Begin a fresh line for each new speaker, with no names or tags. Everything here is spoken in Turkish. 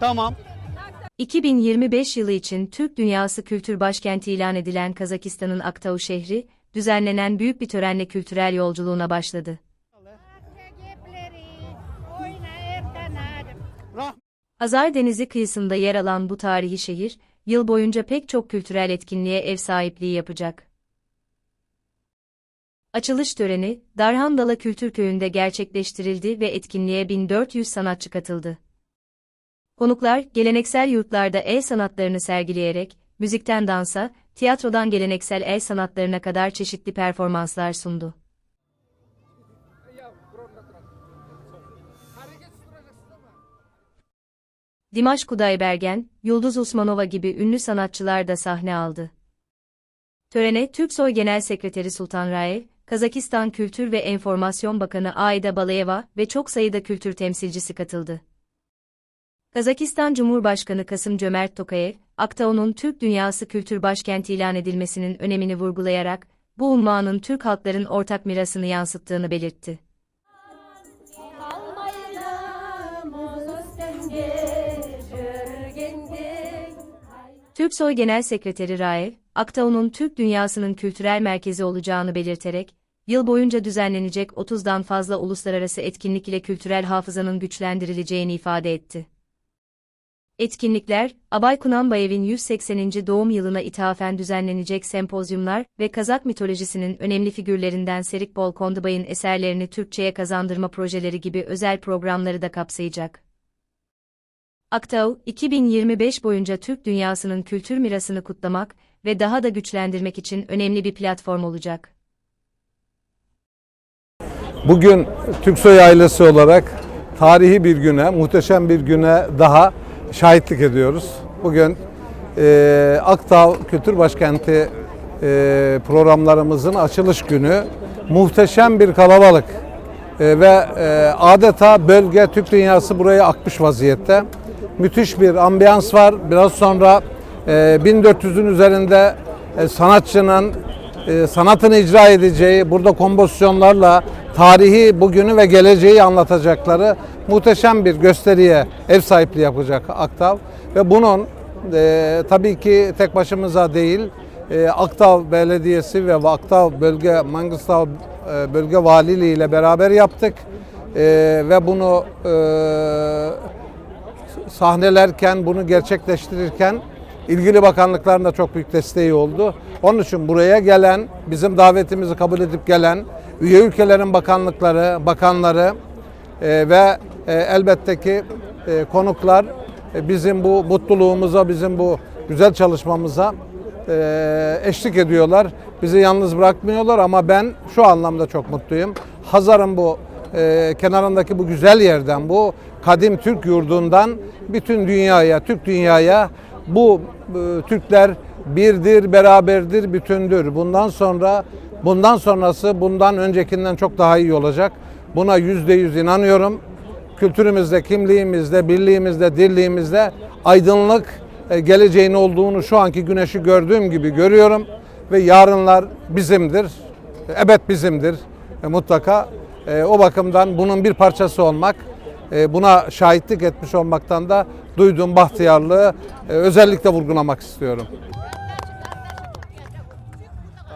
Tamam.
2025 yılı için Türk Dünyası Kültür Başkenti ilan edilen Kazakistan'ın Aktau şehri, düzenlenen büyük bir törenle kültürel yolculuğuna başladı. Azar Denizi kıyısında yer alan bu tarihi şehir, yıl boyunca pek çok kültürel etkinliğe ev sahipliği yapacak. Açılış töreni, Darhandala Kültür Köyü'nde gerçekleştirildi ve etkinliğe 1400 sanatçı katıldı. Konuklar, geleneksel yurtlarda el sanatlarını sergileyerek, müzikten dansa, tiyatrodan geleneksel el sanatlarına kadar çeşitli performanslar sundu. Dimash Kudaibergen, Yıldız Usmanova gibi ünlü sanatçılar da sahne aldı. Törene Türksoy Genel Sekreteri Sultan Raev, Kazakistan Kültür ve Enformasyon Bakanı Aida Balayeva ve çok sayıda kültür temsilcisi katıldı. Kazakistan Cumhurbaşkanı Kasım Cömert Tokayev, Aktao'nun Türk Dünyası Kültür Başkenti ilan edilmesinin önemini vurgulayarak, bu unvanın Türk halkların ortak mirasını yansıttığını belirtti. Türksoy Genel Sekreteri Raev, Aktao'nun Türk dünyasının kültürel merkezi olacağını belirterek, yıl boyunca düzenlenecek 30'dan fazla uluslararası etkinlik ile kültürel hafızanın güçlendirileceğini ifade etti. Etkinlikler, Abay Kunanbayev'in 180. doğum yılına ithafen düzenlenecek sempozyumlar ve Kazak mitolojisinin önemli figürlerinden Serikbol Kondubay'ın eserlerini Türkçe'ye kazandırma projeleri gibi özel programları da kapsayacak. Aktau, 2025 boyunca Türk dünyasının kültür mirasını kutlamak ve daha da güçlendirmek için önemli bir platform olacak.
Bugün Türksoy ailesi olarak tarihi bir güne, muhteşem bir güne daha şahitlik ediyoruz. Bugün e, Aktav Kültür Başkenti e, programlarımızın açılış günü muhteşem bir kalabalık E, ve e, adeta bölge Türk dünyası buraya akmış vaziyette. Müthiş bir ambiyans var. Biraz sonra e, 1400'ün üzerinde e, sanatçının e, sanatını icra edeceği, burada kompozisyonlarla tarihi, bugünü ve geleceği anlatacakları muhteşem bir gösteriye ev sahipliği yapacak Aktav. Ve bunun e, tabii ki tek başımıza değil, e, Aktav Belediyesi ve Aktav Bölge, Mangıstav e, Bölge Valiliği ile beraber yaptık. E, ve bunu e, sahnelerken, bunu gerçekleştirirken ilgili bakanlıkların da çok büyük desteği oldu. Onun için buraya gelen, bizim davetimizi kabul edip gelen üye ülkelerin bakanlıkları, bakanları e, ve elbette ki e, konuklar e, bizim bu mutluluğumuza, bizim bu güzel çalışmamıza e, eşlik ediyorlar. Bizi yalnız bırakmıyorlar ama ben şu anlamda çok mutluyum. Hazar'ın bu e, kenarındaki bu güzel yerden, bu kadim Türk yurdundan bütün dünyaya, Türk dünyaya bu e, Türkler birdir, beraberdir, bütündür. Bundan sonra, bundan sonrası bundan öncekinden çok daha iyi olacak. Buna yüzde yüz inanıyorum. Kültürümüzde, kimliğimizde, birliğimizde, dirliğimizde aydınlık e, geleceğin olduğunu şu anki güneşi gördüğüm gibi görüyorum. Ve yarınlar bizimdir, ebed bizimdir e, mutlaka. E, o bakımdan bunun bir parçası olmak, buna şahitlik etmiş olmaktan da duyduğum bahtiyarlığı özellikle vurgulamak istiyorum.